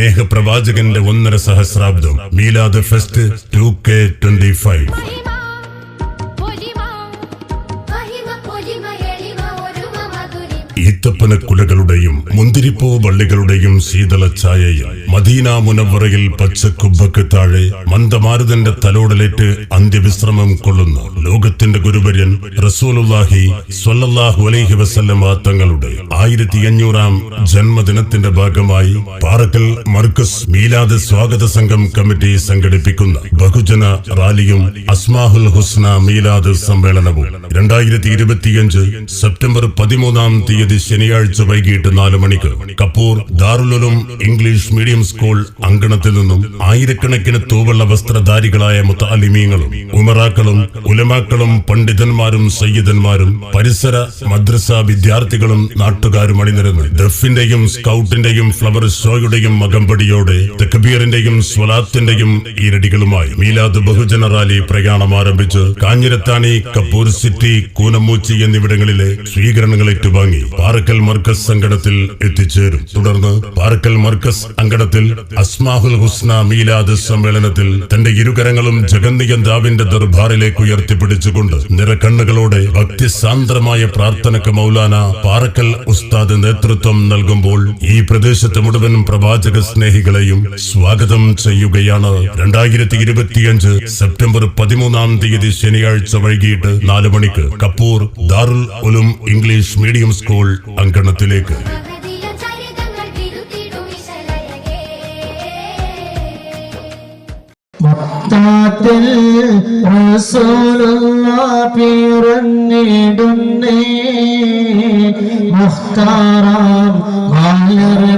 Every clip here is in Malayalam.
സ്നേഹപ്രവാചകന്റെ ഒന്നര സഹസ്രാബ്ദം. Milad fest two K twenty five ഈത്തപ്പന കുലകളുടെയും മുന്തിരിപ്പൂ വള്ളികളുടെയും ശീതള ഛായയിൽ മദീന മുനവറയിൽ പച്ചക്കുബക്ക് താഴെ മന്ദമാരുതന്റെ തലോടലേറ്റ് അന്ത്യവിശ്രമം കൊള്ളുന്നു. ലോകത്തിന്റെ ഗുരുവര്യൻ റസൂലുല്ലാഹി സ്വല്ലല്ലാഹു അലൈഹി വസല്ലമ തങ്ങളുടെ ആയിരത്തി അഞ്ഞൂറാം ജന്മദിനത്തിന്റെ ഭാഗമായി പാറക്കൽ മർക്കസ് മീലാദ് സ്വാഗത സംഘം കമ്മിറ്റി സംഘടിപ്പിക്കുന്ന ബഹുജന റാലിയും അസ്മാഹുൽ ഹുസ്ന മീലാദ് സമ്മേളനവും രണ്ടായിരത്തി ഇരുപത്തിയഞ്ച് സെപ്റ്റംബർ പതിമൂന്നാം തീയതി ശനിയാഴ്ച വൈകിട്ട് നാല് മണിക്ക് Kappur Darul Uloom English medium school അങ്കണത്തിൽ നിന്നും ആയിരക്കണക്കിന് തൂവള്ള വസ്ത്രധാരികളായ മുത്താലിമീങ്ങളും ഉമറാക്കളും ഉലമാക്കളും പണ്ഡിതന്മാരും സയ്യിദന്മാരും പരിസര മദ്രസ വിദ്യാർത്ഥികളും നാട്ടുകാരും അണിനിരന്ന് ദഫിന്റെയും സ്കൗട്ടിന്റെയും ഫ്ലവർ ഷോയുടെയും മകമ്പടിയോടെ തെക്കബീറിന്റെയും സ്വലാത്തിന്റെയും ഈരടികളുമായി മീലാദ് ബഹുജന റാലി പ്രയാണം ആരംഭിച്ച് കാഞ്ഞിരത്താണി കപ്പൂർ സിറ്റി കൂനമൂച്ചി എന്നിവിടങ്ങളിലെ സ്വീകരണങ്ങൾ ഏറ്റുവാങ്ങി. പാറക്കൽ മർക്കസ് സംഘടത്തിൽ എത്തിച്ചേരും. തുടർന്ന് പാറക്കൽ മർക്കസ് അങ്കണത്തിൽ അസ്മാഹുൽ ഹുസ്ന മീലാദ് സമ്മേളനത്തിൽ തന്റെ ഇരുകരങ്ങളും ജഗന്നികന്താവിന്റെ ദർബാറിലേക്ക് ഉയർത്തിപ്പിടിച്ചുകൊണ്ട് നിറക്കണ്ണുകളോടെ ഭക്തിസാന്ദ്രമായ പ്രാർത്ഥനക്ക് മൗലാന പാറക്കൽ ഉസ്താദ് നേതൃത്വം നൽകുമ്പോൾ ഈ പ്രദേശത്ത് മുഴുവൻ പ്രവാചക സ്നേഹികളെയും സ്വാഗതം ചെയ്യുകയാണ്. രണ്ടായിരത്തി ഇരുപത്തിയഞ്ച് സെപ്റ്റംബർ പതിമൂന്നാം തീയതി ശനിയാഴ്ച വൈകിട്ട് നാല് മണിക്ക് Kappur Darul Uloom English medium school അങ്കണത്തിലേക്ക്. റസൂലുള്ള പിറന്നിടുന്നേ മുഖ്താറാം മാനവ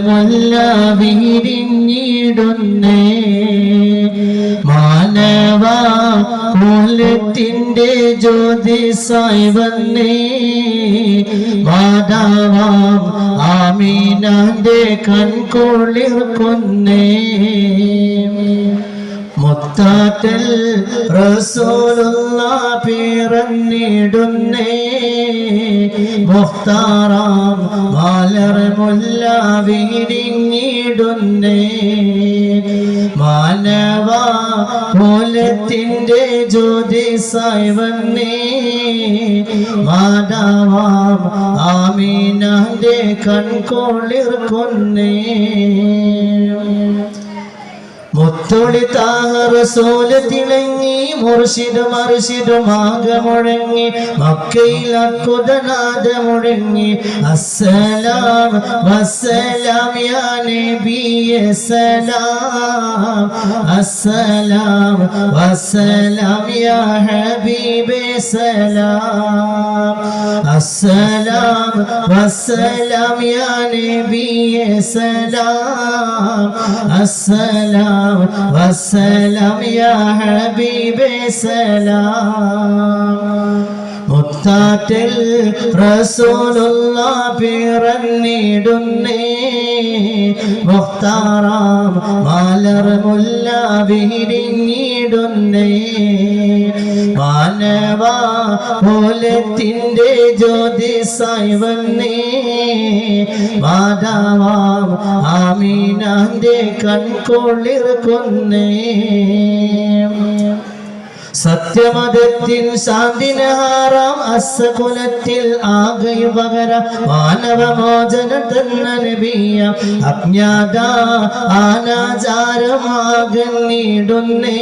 മൂലത്തിന്റെ ജ്യോതിസായി വന്നേ. മാതാവാം ആമീനാന്റെ കൊന്നേ. മുത്താറ്റൽ റസൂലുള്ള പിറന്നിടുന്നേ. മുഖ്താറാം മാലർ മുല്ല വിരിഞ്ഞിടുന്നേ മൂലത്തിന്റെ ജ്യോതിസായി വന്നേ. മാതാവാം ആമീനാന്റെ കൺകൊള്ളിർക്കുന്നേ മുത്തോടി താറസോല തിളങ്ങി മുർഷിദ് മറിഷിദ് മാക മുഴങ്ങി മക്കയിൽ അത്ഭുതനാഥ മുഴങ്ങി അസ്സലാം വസ്സലാം യാ നബിയെ സലാം അസ്സലാം വസ്സലാം യാ ഹബീബേ സലാം. അസ്സലാം വസ്സലാം യാ നബിയെ സലാം. അസ്സലാം വസ്സലാം യാ ഹബീബേ സലാം. മുത്താറ്റിൽ റസൂലുള്ള പിറന്നിടുന്നേ മുഖ്താറാം മാലർ മുല്ല വിരിഞ്ഞിടുന്നേ. മാനവ പോലത്തിന്റെ ജ്യോതിസായി വന്നേ. മാതാവാം ആമീനാന്റെ കൺകൊള്ളിർക്കുന്നേ സത്യമതത്തിൽ ശാന്തിനഹാറാം അസകുലത്തിൽ ആകയു പകര മാനവമോചന തന്ന നബിയ അജ്ഞാത ആനാചാരമാകന്നിടുന്നേ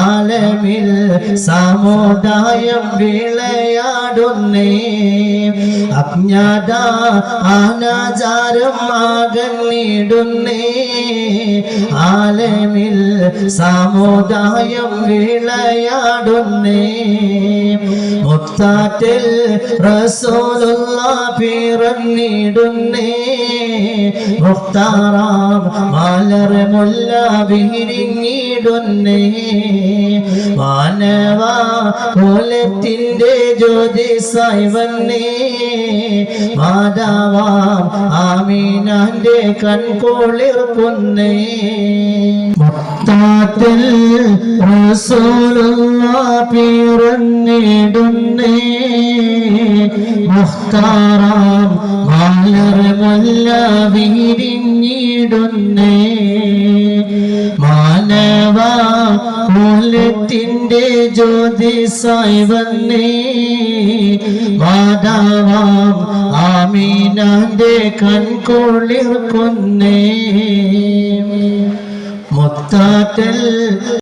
ആലമിൽ സാമുദായം വിളയാടുന്നേ. അജ്ഞാത ആനാചാരമാകന്നിടുന്നേ ആലമിൽ സാമുദായം വിളയാടുന്നേ മുത്താറ്റിൽ റസൂലുള്ള പിറന്നിടുന്നേ. മുക്താറാം മലർ മുല്ല വിരിഞ്ഞിടുന്നേ. മാനവ കുലത്തിന്റെ ജ്യോതിസായി വന്നേ. മാതാവാം ആമീനാന്റെ കൺകൊളിർക്കുന്നേ മൊത്തത്തിൽ റസൂലുള്ള പിറന്നിടുന്നേ. മുഖ്താറാം മാലർ നല്ല വീരിഞ്ഞിടുന്നേ. മാനവ മൂലത്തിന്റെ ജ്യോതിസായി വന്നേ. മാതാവാം ആമീനാന്റെ കൺകുളിർക്കുന്നേ. മുത്താറ്റൽ